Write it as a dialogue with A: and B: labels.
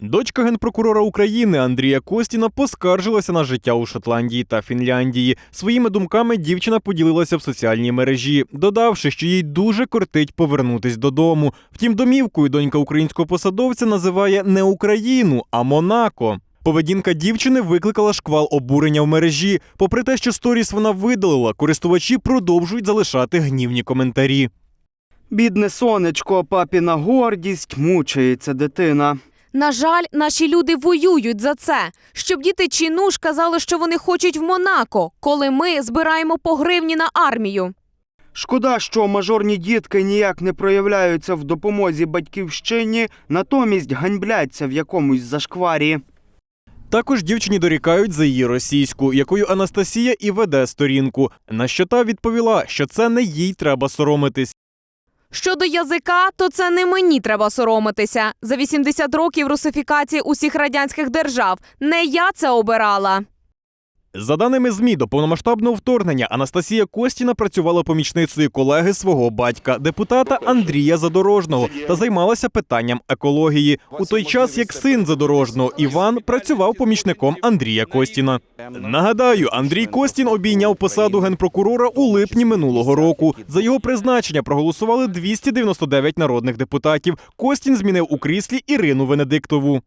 A: Дочка генпрокурора України Андрія Костіна поскаржилася на життя у Шотландії та Фінляндії. Своїми думками дівчина поділилася в соціальній мережі, додавши, що їй дуже кортить повернутись додому. Втім, домівкою донька українського посадовця називає не Україну, а Монако. Поведінка дівчини викликала шквал обурення в мережі. Попри те, що сторіс вона видалила, користувачі продовжують залишати гнівні коментарі.
B: Бідне сонечко, папіна гордість, мучається дитина.
C: На жаль, наші люди воюють за це, щоб діти Чінуш казали, що вони хочуть в Монако, коли ми збираємо по гривні на армію.
B: Шкода, що мажорні дітки ніяк не проявляються в допомозі батьківщині, натомість ганьбляться в якомусь зашкварі.
A: Також дівчині дорікають за її російську, якою Анастасія і веде сторінку. На що та відповіла, що це не їй треба соромитись.
C: Щодо язика, то це не мені треба соромитися. За 80 років русифікації усіх радянських держав. Не я це обирала.
A: За даними ЗМІ, до повномасштабного вторгнення Анастасія Костіна працювала помічницею колеги свого батька, депутата Андрія Задорожного, та займалася питанням екології. У той час як син Задорожного Іван працював помічником Андрія Костіна. Нагадаю, Андрій Костін обійняв посаду генпрокурора у липні минулого року. За його призначення проголосували 299 народних депутатів. Костін змінив у кріслі Ірину Венедиктову.